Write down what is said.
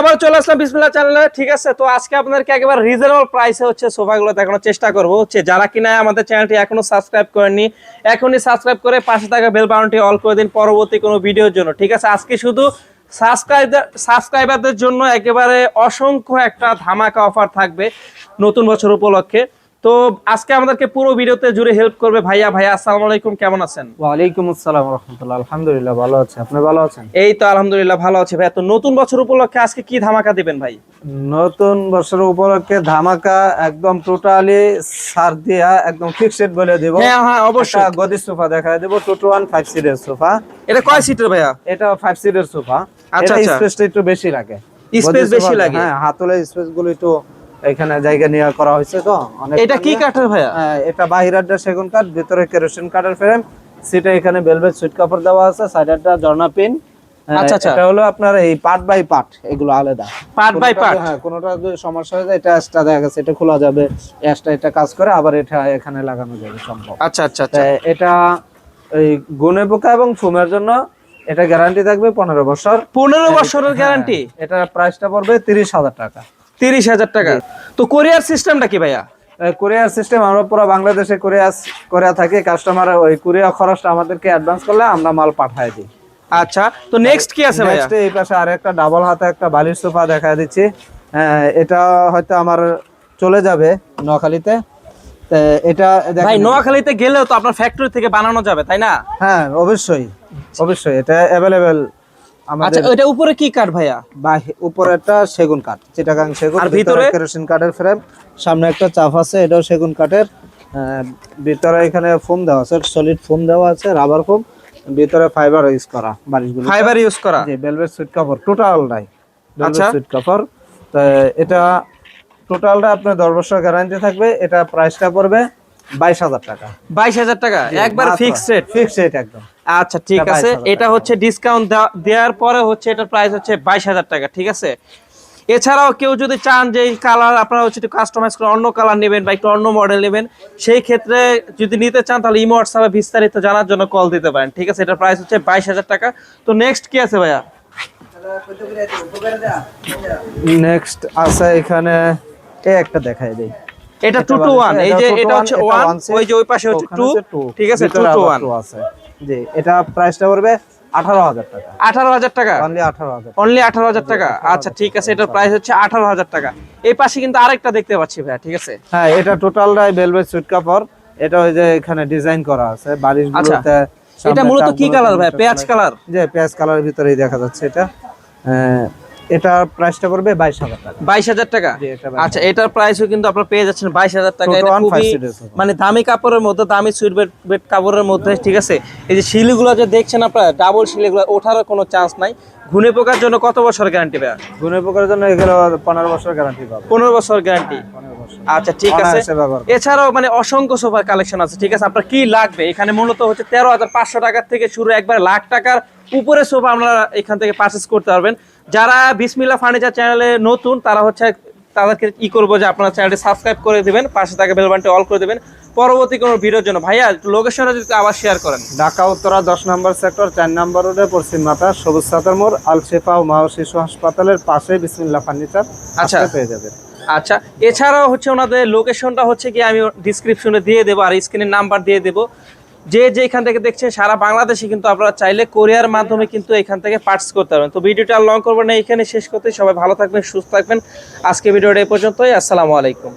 আবার চলে আসলাম বিসমিল্লাহ চ্যানেলে। ঠিক আছে, তো আজকে রিজনেবল প্রাইসে হচ্ছে চেষ্টা করব। আমাদের চ্যানেলটি সাবস্ক্রাইব এখনই সাবস্ক্রাইব করে করে দিন পরবর্তী কোনো ভিডিওর জন্য। ঠিক আছে, আজকে শুধু সাবস্ক্রাইবার সাবস্ক্রাইবারদের জন্য একেবারে অসংখ্য একটা ধামাকা অফার থাকবে নতুন বছর উপলক্ষে। তো আজকে আমাদেরকে পুরো ভিডিওতে জুড়ে হেল্প করবে ভাইয়া। ভাইয়া আসসালামু আলাইকুম কেমন আছেন? ওয়ালাইকুম আসসালাম রহমতুল্লাহ। আলহামদুলিল্লাহ ভালো আছে। আপনি ভালো আছেন? এই তো আলহামদুলিল্লাহ ভালো আছে ভাইয়া। তো নতুন বছর উপলক্ষে আজকে কি ধামাকা দিবেন ভাই? নতুন বছর উপলক্ষে ধামাকা একদম টোটালি সার দিয়া একদম ফিক্সড বলে দেব। হ্যাঁ হ্যাঁ অবশ্যই। গদি সোফা দেখা দেব টু টু ওয়ান ফাইভ সিটের সোফা। এটা কয় সিটের ভাইয়া? এটা ফাইভ সিটের সোফা। আচ্ছা, এটা আচ্ছা। স্পেসটা একটু বেশি লাগে। স্পেস বেশি লাগে? হ্যাঁ হাতলে স্পেসগুলো একটু এখানে জায়গা নিয়ে করা হয়েছে তো অনেক এটা কি কাঠের ভাইয়া? হ্যাঁ, এটা বাহিরাটা সেগুন কাঠ ভিতরে কেরোসিন কাঠের ফ্রেম। সিটে এখানে ভেলভেট সুইট কাপড় দেওয়া আছে সাইডারটা ঝর্ণা পিন আচ্ছা, আচ্ছা। এটা হলো আপনার এই পার্ট বাই পার্ট এগুলো আলাদা। পার্ট বাই পার্ট হ্যাঁ কোনোটা যদি সমস্যা হয়ে এটা এক্সট্রা দেখা গেছে এটা খোলা যাবে। এটা কাজ করে আবার এটা এখানে লাগানো যাবে সম্ভব। আচ্ছা আচ্ছা আচ্ছা। এটা এই পোকা এবং ফুমের জন্য এটা গ্যারান্টি থাকবে পনেরো বছর। পনেরো বছরের গ্যারান্টি এটা প্রাইসটা পড়বে তিরিশ হাজার টাকা। তিরিশ হাজার টাকা। তো কোরিয়ার সিস্টেমটা কি ভাইয়া? কোরিয়ার সিস্টেম আমরা পুরো বাংলাদেশে কুরিয়ার কোরিয়া থাকি কাস্টমার ওই কুরিয়ার খরচটা আমাদেরকে অ্যাডভান্স করলে আমরা মাল পাঠায় দিই। আচ্ছা তো নেক্সট কি আছে ভাইয়া? এই পাশে আরেকটা ডাবল হাতে একটা বালিশ সোফা দেখা দিচ্ছি। হ্যাঁ, এটা হয়তো আমার চলে যাবে নোয়াখালীতে। এটা ভাই নোয়াখালীতে গেলেও তো আপনার ফ্যাক্টরি থেকে বানানো যাবে তাই না? হ্যাঁ অবশ্যই। অবশ্যই এটা অ্যাভেলেবেল আচ্ছা ওইটা উপরে কি কাঠ ভাইয়া বাহি- উপরে একটা সেগুন কাঠ চিটাগাং সেগুন আর ভিতরে? কেরোসিন কাঠের ফ্রেম সামনে একটা চাপ আছে এটাও সেগুন কাঠের ভিতরে এখানে ফোম দেওয়া আছে সলিড ফোম দেওয়া আছে রাবার ফোম ভিতরে ফাইবার ইউজ করা বারিশগুলো ফাইবার ইউজ করা জি ভেলভেট সুইট কাপড় টোটাল নাই। আচ্ছা সুইট কাপড় তো এটা টোটালটা আপনার দশ বছর গ্যারান্টি থাকবে এটা প্রাইসটা পড়বে বাইশ হাজার টাকা। বাইশ হাজার টাকা? একবার ফিক্স রেট ফিক্স রেট একদম। আচ্ছা ঠিক আছে। এটা হচ্ছে ডিসকাউন্ট দেওয়ার পরে হচ্ছে এটার প্রাইস হচ্ছে বাইশ হাজার টাকা ঠিক আছে? এছাড়াও কেউ যদি চান যে এই কালার আপনারা হচ্ছে একটু কাস্টমাইজ করে অন্য কালার নেবেন বা একটু অন্য মডেল নেবেন সেই ক্ষেত্রে যদি নিতে চান তাহলে ইমো হোয়াটসঅ্যাপে বিস্তারিত জানার জন্য কল দিতে পারেন ঠিক আছে? এটার প্রাইস হচ্ছে বাইশ হাজার টাকা। তো নেক্সট কি আছে ভাইয়া? নেক্সট আছে এখানে এই একটা দেখাই দেই। এটা টু টু ওয়ান এই যে এটা হচ্ছে ওয়ান ওই যে ওই পাশে হচ্ছে টু ঠিক আছে টু টু ওয়ান আছে। জি এটা প্রাইসটা পড়বে আঠারো হাজার টাকা। আঠারো হাজার টাকা? অনলি আঠারো হাজার অনলি আঠারো হাজার টাকা? আচ্ছা ঠিক আছে এটার প্রাইস হচ্ছে আঠারো হাজার টাকা। এই পাশে কিন্তু আরেকটা দেখতে পাচ্ছি ভাইয়া ঠিক আছে? হ্যাঁ এটা টোটালটাই ভেলভেট সুইট কাপড়। এটা ওই যে এখানে ডিজাইন করা আছে বারিশগুলোতে আচ্ছা। এটা মূলত কি কালার ভাই পেঁয়াজ কালার যে পেঁয়াজ কালারের ভিতরেই দেখা যাচ্ছে এটা। আহ, এটা প্রাইসটা পড়বে বাইশ হাজার টাকা। বাইশ হাজার টাকা? জি, এটা আচ্ছা এটার প্রাইসও কিন্তু আপনারা পেয়ে যাচ্ছেন বাইশ হাজার টাকা। এটা খুবই। মানে দামি কাপড়ের মধ্যে দামি সুইট বেড বেড কাপড়ের মধ্যে ঠিক আছে? এই যে শিলিগুলো যে দেখছেন আপনারা ডাবল শিলিগুলো ওঠার কোনো চান্স নাই। ঘুনে পোকার জন্য কত বছর গ্যারান্টি ভাইয়া? ঘুনে পোকার জন্য এগুলো পনেরো বছর গ্যারান্টি পাবে। পনেরো বছর গ্যারান্টি আচ্ছা ঠিক আছে। এছাড়াও মানে অসংখ্য সোফার কালেকশন আছে ঠিক আছে? আপনার কি লাগবে? এখানে মূলত হচ্ছে তেরো হাজার পাঁচশো টাকার থেকে শুরু একবার লাখ টাকার উপরে সোফা আপনারা এখান থেকে পারচেস করতে পারবেন। যারা বিসমিল্লা ফার্নিচার চ্যানেলে নতুন তারা হচ্ছে তাদেরকে ই করব যে আপনার চ্যানেলটি সাবস্ক্রাইব করে দিবেন পাশে থাকা বেলবানটি অল করে দিবেন। পরবর্তী কোনো ভিডিওর জন্য ভাইয়া লোকেশনটা যদি আবার শেয়ার করেন। ঢাকা উত্তরা দশ নম্বর সেক্টর চার নম্বর রোডে পশ্চিম মাতা সবুজ সাতার মোড় আল শেফা ও মা শিশু হাসপাতালের পাশে বিসমিল্লা ফার্নিচার আচ্ছা। পেয়ে যাবেন। আচ্ছা এছাড়াও হচ্ছে ওনাদের লোকেশনটা হচ্ছে কি আমি ডিসক্রিপশনে দিয়ে দেবো, আর স্ক্রিনের নাম্বার দিয়ে দেবো। যে যে এখান থেকে দেখছেন, সারা বাংলাদেশে কিন্তু আপনারা চাইলে কোরিয়ার মাধ্যমে কিন্তু এখান থেকে পার্টস করতে পারবেন। তো ভিডিওটা লং করবেন না, এখানে শেষ করতে সবাই ভালো থাকবেন, সুস্থ থাকবেন। আজকে ভিডিওটা এই পর্যন্তই, আসসালামু আলাইকুম।